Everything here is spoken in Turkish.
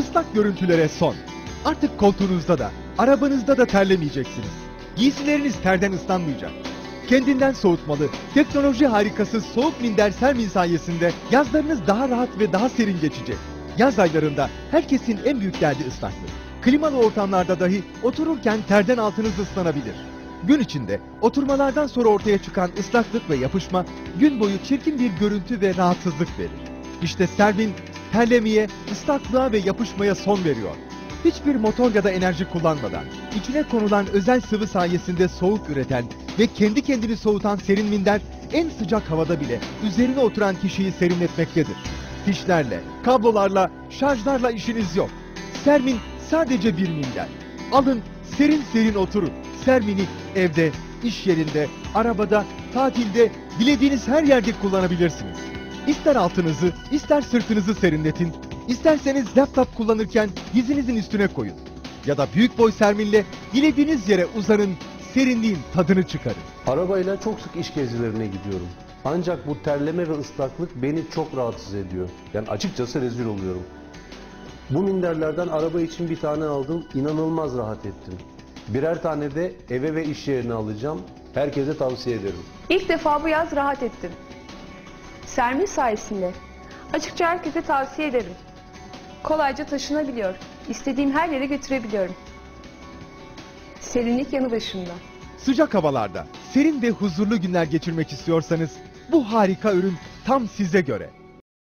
Islak görüntülere son. Artık koltuğunuzda da, arabanızda da terlemeyeceksiniz. Giysileriniz terden ıslanmayacak. Kendinden soğutmalı, teknoloji harikası soğuk minder Sermin sayesinde yazlarınız daha rahat ve daha serin geçecek. Yaz aylarında herkesin en büyük derdi ıslaklık. Klimalı ortamlarda dahi otururken terden altınız ıslanabilir. Gün içinde oturmalardan sonra ortaya çıkan ıslaklık ve yapışma gün boyu çirkin bir görüntü ve rahatsızlık verir. İşte Sermin terlemeye, ıslaklığa ve yapışmaya son veriyor. Hiçbir motor ya da enerji kullanmadan içine konulan özel sıvı sayesinde soğuk üreten ve kendi kendini soğutan serin minder en sıcak havada bile üzerine oturan kişiyi serinletmektedir. Fişlerle, kablolarla, şarjlarla işiniz yok. Sermin sadece bir minder. Alın serin serin oturun. Sermin'i evde, iş yerinde, arabada, tatilde, dilediğiniz her yerde kullanabilirsiniz. İster altınızı, ister sırtınızı serinletin, isterseniz laptop kullanırken dizinizin üstüne koyun. Ya da büyük boy serminle dilediğiniz yere uzanın, serinliğin tadını çıkarın. Arabayla çok sık iş gezilerine gidiyorum. Ancak bu terleme ve ıslaklık beni çok rahatsız ediyor. Yani açıkçası rezil oluyorum. Bu minderlerden araba için bir tane aldım. İnanılmaz rahat ettim. Birer tane de eve ve iş yerine alacağım. Herkese tavsiye ederim. İlk defa bu yaz rahat ettim. Sermin sayesinde. Açıkça herkese tavsiye ederim. Kolayca taşınabiliyor. İstediğim her yere götürebiliyorum. Serinlik yanı başımda. Sıcak havalarda serin ve huzurlu günler geçirmek istiyorsanız bu harika ürün tam size göre.